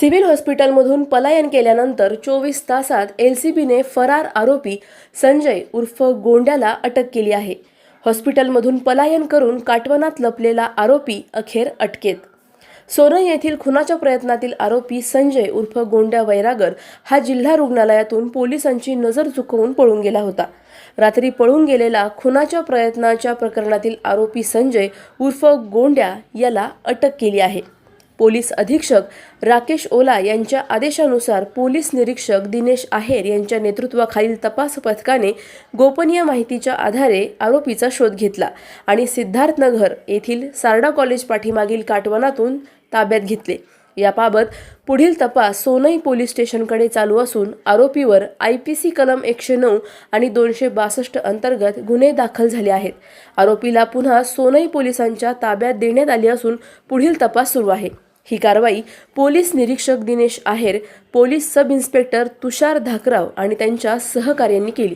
Civil हॉस्पिटलमधून पलायन केल्यानंतर चोवीस तासात एल सी बीने फरार आरोपी संजय उर्फ गोंड्याला अटक केली आहे. हॉस्पिटलमधून पलायन करून काटवनात लपलेला आरोपी अखेर अटकेत. सोनई येथील खुनाच्या प्रयत्नातील आरोपी संजय उर्फ गोंड्या वैरागर हा जिल्हा रुग्णालयातून पोलिसांची नजर चुकवून पळून गेला होता. रात्री पळून गेलेला खुनाच्या प्रयत्नाच्या प्रकरणातील आरोपी संजय उर्फ गोंड्या याला अटक केली आहे. पोलीस अधीक्षक राकेश ओला यांच्या आदेशानुसार पोलीस निरीक्षक दिनेश आहेर यांच्या नेतृत्वाखालील तपास पथकाने गोपनीय माहितीच्या आधारे आरोपीचा शोध घेतला आणि सिद्धार्थनगर येथील सारडा कॉलेज पाठीमागील काटवनातून ताब्यात घेतले. याबाबत पुढील तपास सोनई पोलीस स्टेशनकडे चालू असून आरोपीवर आय पी सी कलम एकशे नऊ आणि दोनशे बासष्ट अंतर्गत गुन्हे दाखल झाले आहेत. आरोपीला पुन्हा सोनई पोलिसांच्या ताब्यात देण्यात आले असून पुढील तपास सुरू आहे. ही कारवाई पोलीस निरीक्षक Dinesh Aher police sub inspector Tushar Dhakrao आणि त्यांच्या सहकार्यांनी केली.